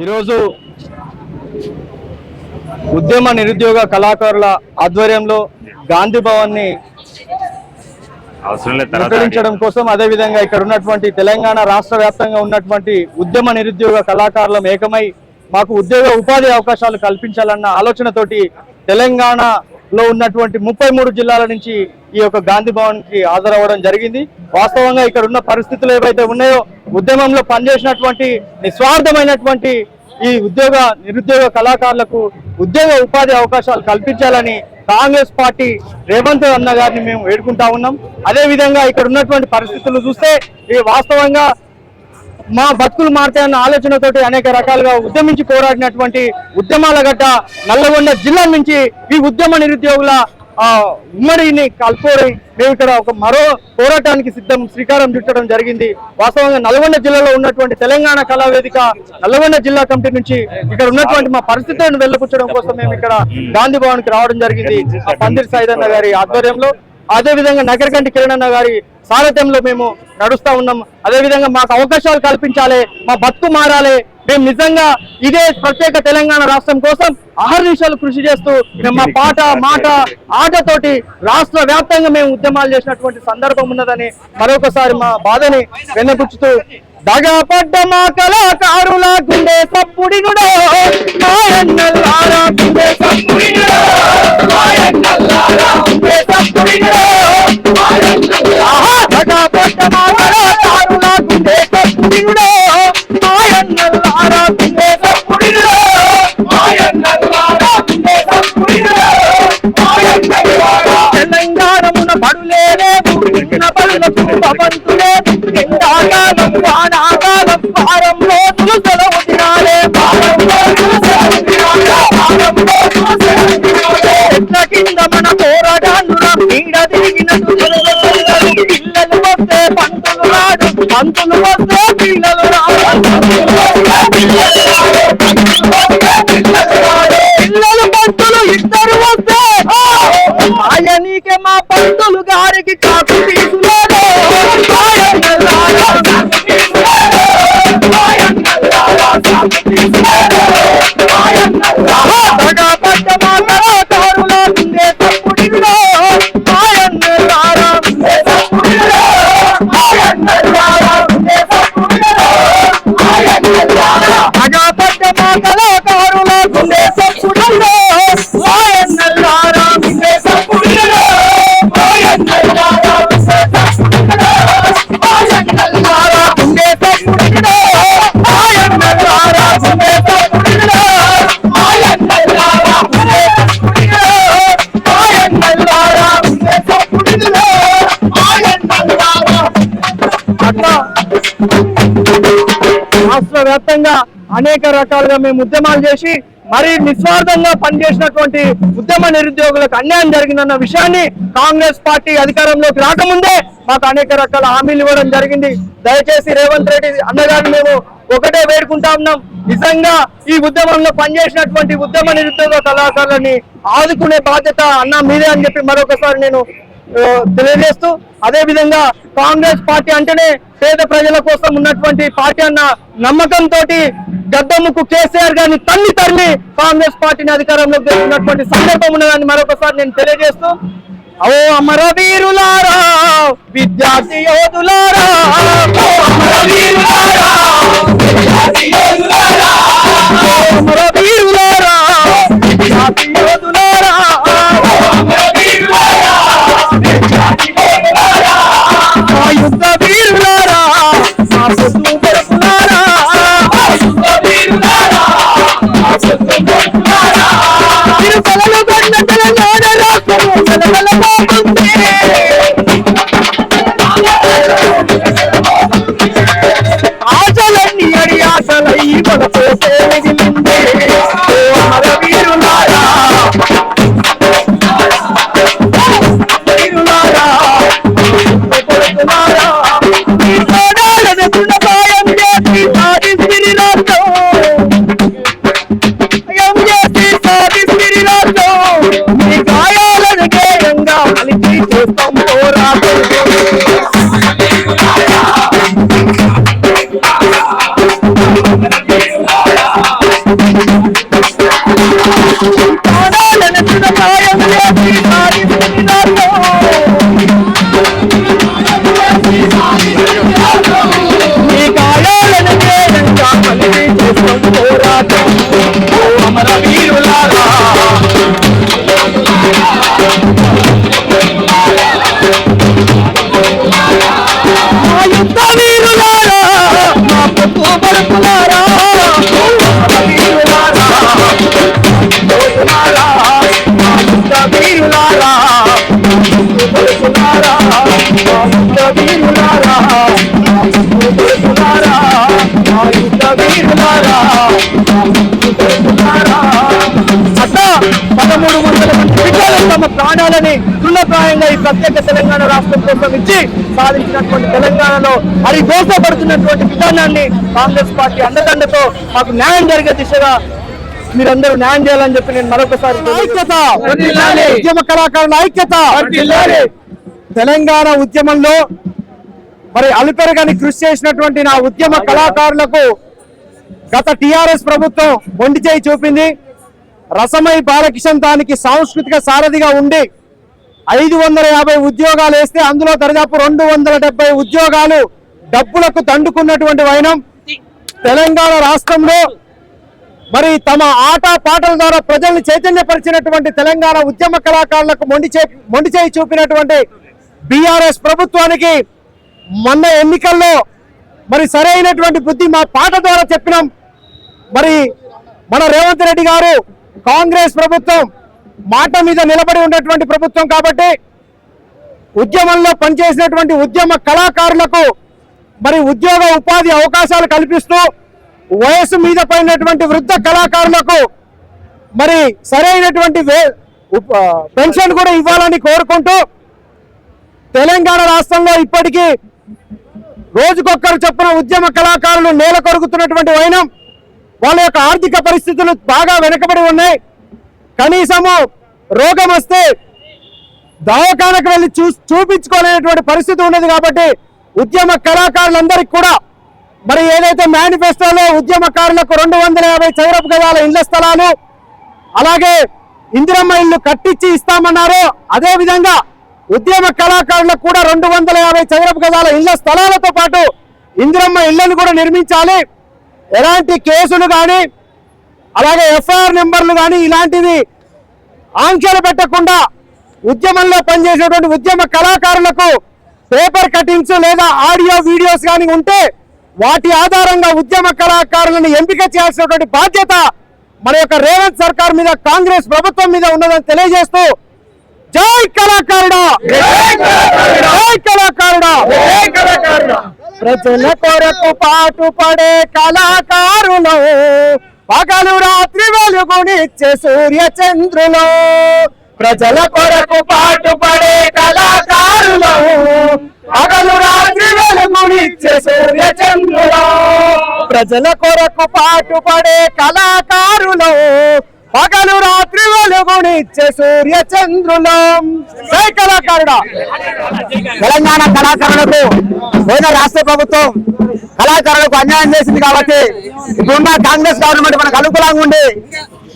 ఈరోజు ఉద్యమ నిరుద్యోగ కళాకారుల ఆధ్వర్యంలో గాంధీ భవన్ని అవసరం లేదు తర్వాత ముద్రించడం కోసం అదే విధంగా ఇక్కడ ఉన్నటువంటి తెలంగాణ రాష్ట్ర వ్యాప్తంగా ఉన్నటువంటి ఉద్యమ నిరుద్యోగ కళాకారులం ఏకమై మాకు ఉద్యోగ ఉపాధి అవకాశాలు కల్పించాలన్న ఆలోచనతోటి తెలంగాణలో ఉన్నటువంటి ముప్పై మూడు జిల్లాల నుంచి ఈ యొక్క గాంధీ భవన్కి హాజరవ్వడం జరిగింది. వాస్తవంగా ఇక్కడ ఉన్న పరిస్థితులు ఏవైతే ఉన్నాయో ఉద్యమంలో పనిచేసినటువంటి నిస్వార్థమైనటువంటి ఈ ఉద్యోగ నిరుద్యోగ కళాకారులకు ఉద్యోగ ఉపాధి అవకాశాలు కల్పించాలని కాంగ్రెస్ పార్టీ రేవంత్ అన్న గారిని మేము వేడుకుంటా ఉన్నాం. అదే విధంగా ఇక్కడ ఉన్నటువంటి పరిస్థితులు చూస్తే ఇవి వాస్తవంగా మా బతుకులు మారుతాయన్న ఆలోచనతోటి అనేక రకాలుగా ఉద్యమించి పోరాడినటువంటి ఉద్యమాల గడ్డ నల్లగొండ జిల్లా నుంచి ఈ ఉద్యమ నిరుద్యోగుల ఉమ్మడిని కలుపుకొని మేము ఇక్కడ ఒక మరో పోరాటానికి సిద్ధం శ్రీకారం చుట్టడం జరిగింది. వాస్తవంగా నల్గొండ జిల్లాలో ఉన్నటువంటి తెలంగాణ కళావేదిక నల్గొండ జిల్లా కమిటీ నుంచి ఇక్కడ ఉన్నటువంటి మా పరిస్థితులను వెళ్ళపుచ్చడం కోసం మేము ఇక్కడ గాంధీ భవన్కి రావడం జరిగింది. ఆ పందిరి సాయిదన్న గారి ఆధ్వర్యంలో. అదే విధంగా నగరకంటి కిరణ్ గారి సారథ్యంలో మేము నడుస్తూ ఉన్నాం. అదేవిధంగా మాకు అవకాశాలు కల్పించాలి మా బతుకు మారాలి. మేము నిజంగా ఇదే ప్రత్యేక తెలంగాణ రాష్ట్రం కోసం అహర్నిశలు కృషి చేస్తూ మేము మా పాట మాట ఆటతోటి రాష్ట్ర వ్యాప్తంగా మేము ఉద్యమాలు చేసినటువంటి సందర్భం ఉన్నదని మరొకసారి మా బాధని వెన్నపుచ్చుతూ దగపడ్డ మా కళాకారుల గుండె సప్పుడినుడో మాయన్నల్లారా గుండె సప్పుడినుడో మాయన్నల్లారా గుండె సప్పుడినుడో ఆహా! దగపడ్డ మా కళాకారుల గుండె పంతులు వస్తే పిల్లలు రాడు పిల్లలు పంతులు ఇద్దరు వస్తే మాయ నీకే మా పంతులు గారికి కాకు తీసులేదు అగపడ్డ కళాకారుల గుండె సప్పుడులో మాయన్నల్లారా గుండె సప్పుడులో మాయన్నల్లారా మాయన్నల్లారా గుండె సప్పుడులో మాయన్నల్లారా గుండె సప్పుడులో మాయన్నల్లారా గుండె సప్పుడులో మాయన్నల్లారా గుండె సప్పుడులో మాయన్నల్లారా రాష్ట్ర వ్యాప్తంగా అనేక రకాలుగా మేము ఉద్యమాలు చేసి మరి నిస్వార్థంగా పనిచేసినటువంటి ఉద్యమ నిరుద్యోగులకు అన్యాయం జరిగిందన్న విషయాన్ని కాంగ్రెస్ పార్టీ అధికారంలోకి రాకముందే మాకు అనేక రకాల హామీలు ఇవ్వడం జరిగింది. దయచేసి రేవంత్ రెడ్డి అన్నగారిని మేము ఒకటే వేడుకుంటా ఉన్నాం. నిజంగా ఈ ఉద్యమంలో పనిచేసినటువంటి ఉద్యమ నిరుద్యోగ కళాకారులని ఆదుకునే బాధ్యత అన్న మీదే అని చెప్పి మరొకసారి నేను తెలియజేస్తూ అదే విధంగా కాంగ్రెస్ పార్టీ అంటేనే పేద ప్రజల కోసం ఉన్నటువంటి పార్టీ అన్న నమ్మకంతో గద్దముకు కేసీఆర్ గారిని తల్లి తల్లి కాంగ్రెస్ పార్టీని అధికారంలోకి తెచ్చినటువంటి సందర్భం ఉన్నదాన్ని మరొకసారి నేను తెలియజేస్తూ ఓ అమర వీరులారా విద్యార్థి యోధులారా అమర వీరులారా కలిపి చేస్తాం పోరాటం. పదమూడు వందల మంది తమ ప్రాణాలని తృణప్రాయంగా ఈ ప్రత్యేక తెలంగాణ రాష్ట్రం కోసం ఇచ్చి సాధించినటువంటి తెలంగాణలో అది దోసపడుతున్నటువంటి విధానాన్ని కాంగ్రెస్ పార్టీ అండదండతో మాకు న్యాయం జరిగే దిశగా మీరందరూ న్యాయం చేయాలని చెప్పి నేను మరొకసారి ఐక్యత! ఉద్యమ కళాకారుల ఐక్యత! తెలంగాణ ఉద్యమంలో మరి అలుపెరగని కృషి చేసినటువంటి నా ఉద్యమ కళాకారులకు గత టిఆర్ఎస్ ప్రభుత్వం మొండి చేయి చూపింది. రసమై బాలకిషన్ దానికి సాంస్కృతిక సారథిగా ఉండి ఐదు వందల యాభై ఉద్యోగాలు వేస్తే అందులో దరిదాపు రెండు వందల డెబ్బై ఉద్యోగాలు డబ్బులకు తండుకున్నటువంటి వైనం. తెలంగాణ రాష్ట్రంలో మరి తమ ఆట పాటల ద్వారా ప్రజల్ని చైతన్యపరిచినటువంటి తెలంగాణ ఉద్యమ కళాకారులకు మొండి చే మొండి చేయి చూపినటువంటి బీఆర్ఎస్ ప్రభుత్వానికి మొన్న ఎన్నికల్లో మరి సరైనటువంటి బుద్ధి మా పాట ద్వారా చెప్పినాం. మరి మన రేవంత్ రెడ్డి గారు కాంగ్రెస్ ప్రభుత్వం మాట మీద నిలబడి ఉన్నటువంటి ప్రభుత్వం కాబట్టి ఉద్యమంలో పనిచేసినటువంటి ఉద్యమ కళాకారులకు మరి ఉద్యోగ ఉపాధి అవకాశాలు కల్పిస్తూ వయసు మీద పడినటువంటి వృద్ధ కళాకారులకు మరి సరైనటువంటి వే- పెన్షన్ కూడా ఇవ్వాలని కోరుకుంటూ తెలంగాణ రాష్ట్రంలో ఇప్పటికీ రోజుకొక్కరు చొప్పున ఉద్యమ కళాకారులు నేల కొరుగుతున్నటువంటి వైనం వాళ్ళ యొక్క ఆర్థిక పరిస్థితులు బాగా వెనకబడి ఉన్నాయి. కనీసము రోగం వస్తే దవాఖానకు వెళ్ళి చూ చూపించుకోలేనటువంటి పరిస్థితి ఉన్నది కాబట్టి ఉద్యమ కళాకారులందరికీ కూడా మరి ఏదైతే మేనిఫెస్టోలో ఉద్యమకారులకు రెండు వందల యాభై చదరపు గదాల ఇళ్ళ స్థలాలు అలాగే ఇందిరమ్మ ఇల్లు కట్టించి ఇస్తామన్నారో అదే విధంగా ఉద్యమ కళాకారులకు కూడా రెండు వందల యాభై చదరపు గదాల ఇళ్ళ స్థలాలతో పాటు ఇందిరమ్మ ఇళ్ళను కూడా నిర్మించాలి. ఎలాంటి కేసులు కానీ అలాగే ఎఫ్ఐఆర్ నెంబర్లు కానీ ఇలాంటివి ఆంక్షలు పెట్టకుండా ఉద్యమంలో పనిచేసేటువంటి ఉద్యమ కళాకారులకు పేపర్ కటింగ్స్ లేదా ఆడియో వీడియోస్ కానీ ఉంటే వాటి ఆధారంగా ఉద్యమ కళాకారులను ఎంపిక చేయాల్సినటువంటి బాధ్యత మన యొక్క రేవంత్ సర్కార్ మీద కాంగ్రెస్ ప్రభుత్వం మీద ఉన్నదని తెలియజేస్తూ జై కళాకారుడా! జై కళాకారుడా! ప్రజల కొరకు పాటు పడే కళాకారులు పగలు రాత్రి వెలుగునిచ్చే సూర్య చంద్రులు ప్రజల కొరకు పాటు పడే కళాకారులు పగలు రాత్రి వెలుగునిచ్చే సూర్య చంద్రులు ప్రజల కొరకు పాటు పడే కళాకారులు పగలు రాత్రి వెలుగునిచ్చే సూర్య చంద్రులు జై కళాకారుడా. తెలంగాణ కళాకారులకు పోయిన రాష్ట్ర ప్రభుత్వం కళాకారులకు అన్యాయం చేసింది కాబట్టి ఇప్పుడున్న కాంగ్రెస్ గవర్నమెంట్ మనకు అనుకూలంగా ఉండి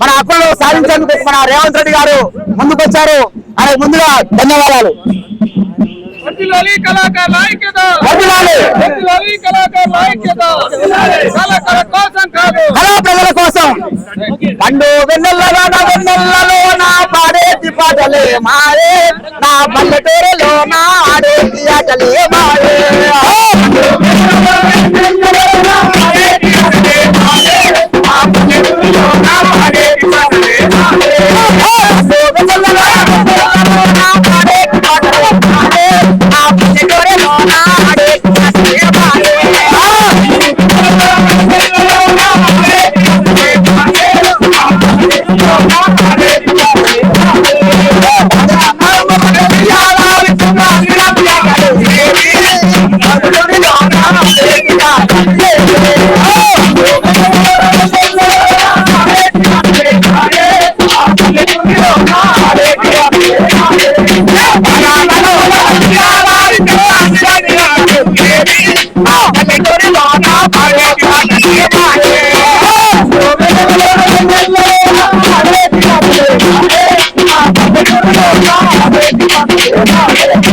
మన హక్కులను సాధించేందుకు మన రేవంత్ రెడ్డి గారు ముందుకొచ్చారు. ఆయన ముందుగా ధన్యవాదాలు. వర్ధిల్లాలి కళాకారుల ఐక్యత వర్ధిల్లాలి. వర్ధిల్లాలి కళాకారుల ఐక్యత కళాకారుల కోసం కాదు కళా ప్రజల కోసం పండు వెన్నెలలో నా వెన్నెలలో నా పాడేటి పాటలే మాయే నా పల్లెటూరులో నా ఆడేటి ఆటలే మాయే పండు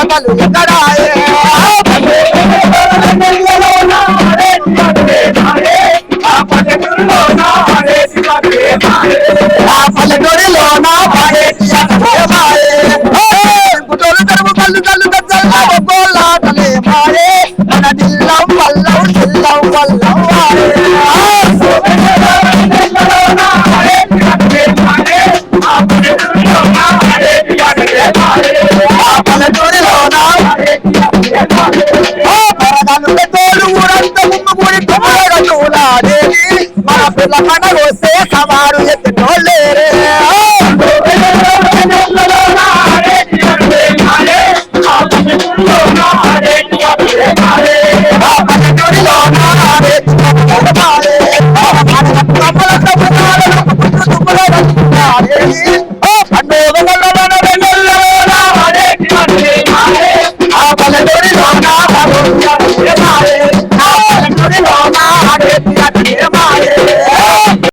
కథలు ఎక్కడాయే? ఆ పల్లెటూరులో నా